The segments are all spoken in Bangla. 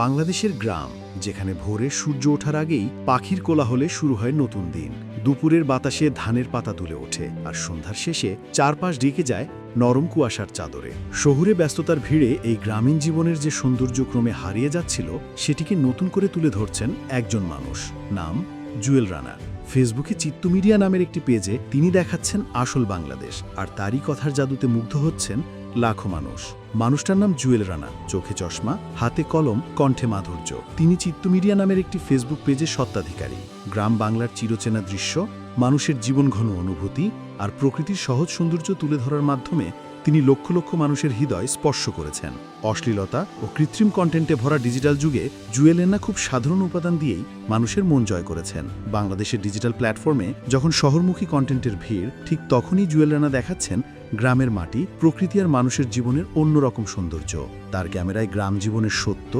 বাংলাদেশের গ্রাম, যেখানে ভোরে সূর্য ওঠার আগেই পাখির কোলাহলে শুরু হয় নতুন দিন। দুপুরের বাতাসে ধানের পাতা তুলে ওঠে আর সন্ধ্যার শেষে চারপাশ ঢেকে যায় নরম কুয়াশার চাদরে। শহুরে ব্যস্ততার ভিড়ে এই গ্রামীণ জীবনের যে সৌন্দর্য ক্রমে হারিয়ে যাচ্ছিল, সেটিকে নতুন করে তুলে ধরছেন একজন মানুষ। নাম জুয়েল রানা। ফেসবুকে চিত্ত মিডিয়া নামের একটি পেজে তিনি দেখাচ্ছেন আসল বাংলাদেশ, আর তারই কথার জাদুতে মুগ্ধ হচ্ছেন লাখো মানুষ। মানুষটার নাম জুয়েল রানা। চোখে চশমা, হাতে কলম, কণ্ঠে মাধুর্য। তিনি চিত্ত মিডিয়া নামের একটি ফেসবুক পেজে সত্ত্বাধিকারী। গ্রাম বাংলার চিরচেনা দৃশ্য, মানুষের জীবনঘন অনুভূতি আর প্রকৃতির সহজ সৌন্দর্য তুলে ধরার মাধ্যমে তিনি লক্ষ লক্ষ মানুষের হৃদয় স্পর্শ করেছেন। অশ্লীলতা ও কৃত্রিম কন্টেন্টে ভরা ডিজিটাল যুগে জুয়েলেনা খুব সাধারণ উপাদান দিয়েই মানুষের মন জয় করেছেন। বাংলাদেশের ডিজিটাল প্ল্যাটফর্মে যখন শহরমুখী কন্টেন্টের ভিড়, ঠিক তখনই জুয়েলেনা দেখাচ্ছেন গ্রামের মাটি, প্রকৃতি আর মানুষের জীবনের অন্যরকম সৌন্দর্য। তার ক্যামেরায় গ্রাম জীবনের সত্য,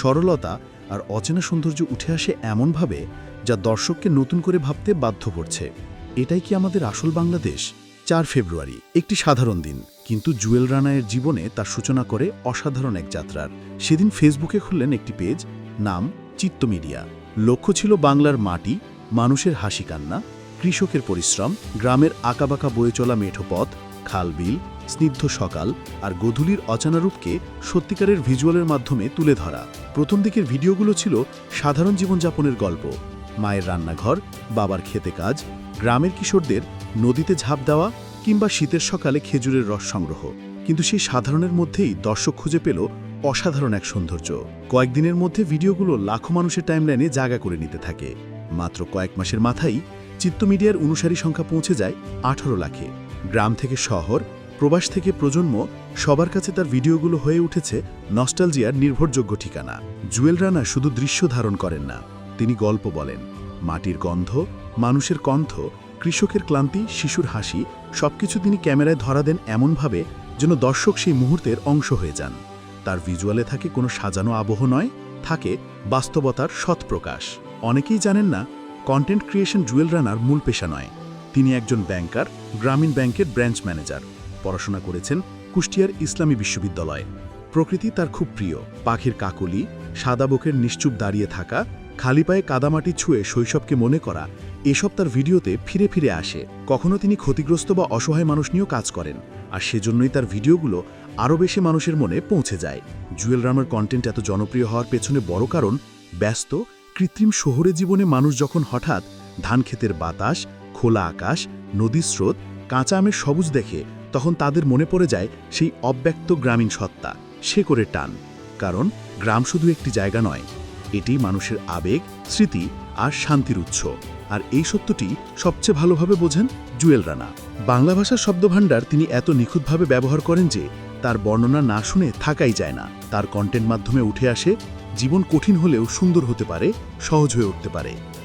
সরলতা আর অচেনা সৌন্দর্য উঠে আসে এমনভাবে যা দর্শককে নতুন করে ভাবতে বাধ্য করছে। এটাই কি আমাদের আসল বাংলাদেশ? চার ফেব্রুয়ারি, একটি সাধারণ দিন। কিন্তু জুয়েল রানায়ের জীবনে তার সূচনা করে অসাধারণ এক যাত্রার। সেদিন ফেসবুকে খুললেন একটি পেজ, নাম চিত্ত মিডিয়া। লক্ষ্য ছিল বাংলার মাটি, মানুষের হাসি কান্না, কৃষকের পরিশ্রম, গ্রামের আঁকাবাঁকা বয়ে চলা মেঠোপথ খালবিল স্নিগ্ধ সকাল আর গধূলির অচানা রূপকে সত্যিকারের ভিজুয়ালের মাধ্যমে তুলে ধরা। প্রথম দিকের ভিডিওগুলো ছিল সাধারণ জীবনযাপনের গল্প। মায়ের রান্নাঘর, বাবার খেতে কাজ, গ্রামের কিশোরদের নদীতে ঝাঁপ দেওয়া কিংবা শীতের সকালে খেজুরের রস সংগ্রহ, কিন্তু সেই সাধারণের মধ্যেই দর্শক খুঁজে পেল অসাধারণ এক সৌন্দর্য। কয়েকদিনের মধ্যে ভিডিওগুলো লাখো মানুষের টাইমলাইনে জায়গা করে নিতে থাকে। মাত্র কয়েক মাসের মাথায় চিত্ত মিডিয়ার অনুসারী সংখ্যা পৌঁছে যায় আঠারো লাখে। গ্রাম থেকে শহর, প্রবাস থেকে প্রজন্ম, সবার কাছে তার ভিডিওগুলো হয়ে উঠেছে নস্টালজিয়ার নির্ভরযোগ্য ঠিকানা। জুয়েল রানা শুধু দৃশ্য ধারণ করেন না, তিনি গল্প বলেন। মাটির গন্ধ, মানুষের কণ্ঠ কৃষকের ক্লান্তি, শিশুর হাসি, সবকিছু তিনি ক্যামেরায় ধরা দেন এমনভাবে যেন দর্শক সেই মুহূর্তের অংশ হয়ে যান। তার ভিজুয়ালে থাকে কোনো সাজানো আবহ নয়, থাকে বাস্তবতার সৎ প্রকাশ। অনেকেই জানেন না কন্টেন্ট ক্রিয়েশন জুয়েল রানার মূল পেশা নয়। তিনি একজন ব্যাংকার গ্রামীণ ব্যাংকের ব্রাঞ্চ ম্যানেজার পড়াশোনা করেছেন কুষ্টিয়ার ইসলামী বিশ্ববিদ্যালয়ে। প্রকৃতি তার খুব প্রিয়। পাখির কাকলি, সাদা বুকের নিশ্চুপ দাঁড়িয়ে থাকা খালি পায়ে কাদামাটি ছুঁয়ে শৈশবকে মনে করা, এসব তার ভিডিওতে ফিরে ফিরে আসে। কখনো তিনি ক্ষতিগ্রস্ত বা অসহায় মানুষ নিয়েও কাজ করেন, আর সেজন্যই তার ভিডিওগুলো আরও বেশি মানুষের মনে পৌঁছে যায়। জুয়েল রামের কন্টেন্ট এত জনপ্রিয় হওয়ার পেছনে বড় কারণ, ব্যস্ত, কৃত্রিম শহুরে জীবনে মানুষ যখন হঠাৎ ধান ক্ষেতের বাতাস, খোলা আকাশ, নদীর স্রোত, কাঁচা আমের সবুজ দেখে, তখন তাদের মনে পড়ে যায় সেই অব্যক্ত গ্রামীণ সত্তা। সে করে টান, কারণ গ্রাম শুধু একটি জায়গা নয় এটি মানুষের আবেগ, স্মৃতি আর শান্তির উৎস। আর এই সত্যটি সবচেয়ে ভালোভাবে বোঝেন জুয়েল রানা। বাংলা ভাষার শব্দভাণ্ডার তিনি এত নিখুঁতভাবে ব্যবহার করেন যে তার বর্ণনা না শুনে থাকাই যায় না। তার কন্টেন্ট মাধ্যমে উঠে আসে, জীবন কঠিন হলেও সুন্দর হতে পারে, সহজ হয়ে উঠতে পারে।